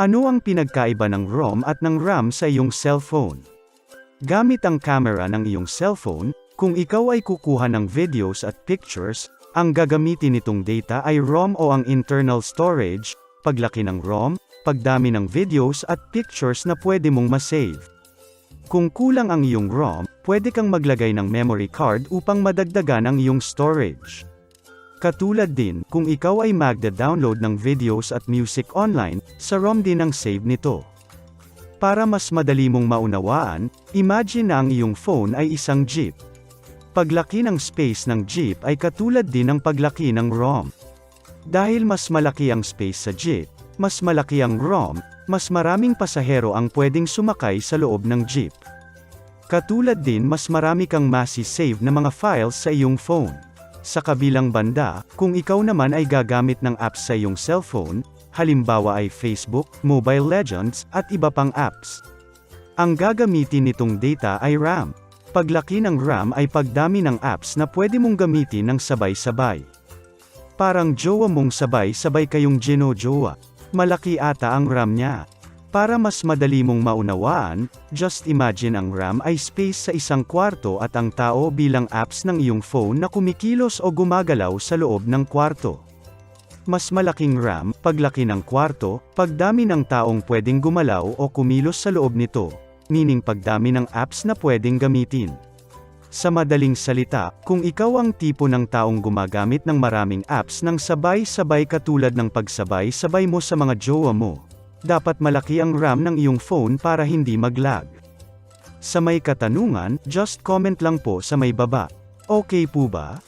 Ano ang pinagkaiba ng ROM at ng RAM sa iyong cellphone? Gamit ang camera ng iyong cellphone, kung ikaw ay kukuha ng videos at pictures, ang gagamitin nitong data ay ROM o ang internal storage, paglaki ng ROM, pagdami ng videos at pictures na pwede mong masave. Kung kulang ang iyong ROM, pwede kang maglagay ng memory card upang madagdagan ang iyong storage. Katulad din, kung ikaw ay magda-download ng videos at music online, sa ROM din ang save nito. Para mas madali mong maunawaan, imagine na ang iyong phone ay isang jeep. Paglaki ng space ng jeep ay katulad din ng paglaki ng ROM. Dahil mas malaki ang space sa jeep, mas malaki ang ROM, mas maraming pasahero ang pwedeng sumakay sa loob ng jeep. Katulad din mas marami kang masi-save na mga files sa iyong phone. Sa kabilang banda, kung ikaw naman ay gagamit ng apps sa iyong cellphone, halimbawa ay Facebook, Mobile Legends, at iba pang apps. Ang gagamitin nitong data ay RAM. Paglaki ng RAM ay pagdami ng apps na pwede mong gamitin ng sabay-sabay. Parang jowa mong sabay-sabay kayong gino-jowa. Malaki ata ang RAM niya. Para mas madali mong maunawaan, just imagine ang RAM ay space sa isang kwarto at ang tao bilang apps ng iyong phone na kumikilos o gumagalaw sa loob ng kwarto. Mas malaking RAM, paglaki ng kwarto, pagdami ng taong pwedeng gumalaw o kumilos sa loob nito, meaning pagdami ng apps na pwedeng gamitin. Sa madaling salita, kung ikaw ang tipo ng taong gumagamit ng maraming apps ng sabay-sabay katulad ng pagsabay-sabay mo sa mga jowa mo, dapat malaki ang RAM ng iyong phone para hindi mag-lag. Sa may katanungan, just comment lang po sa may baba. Okay po ba?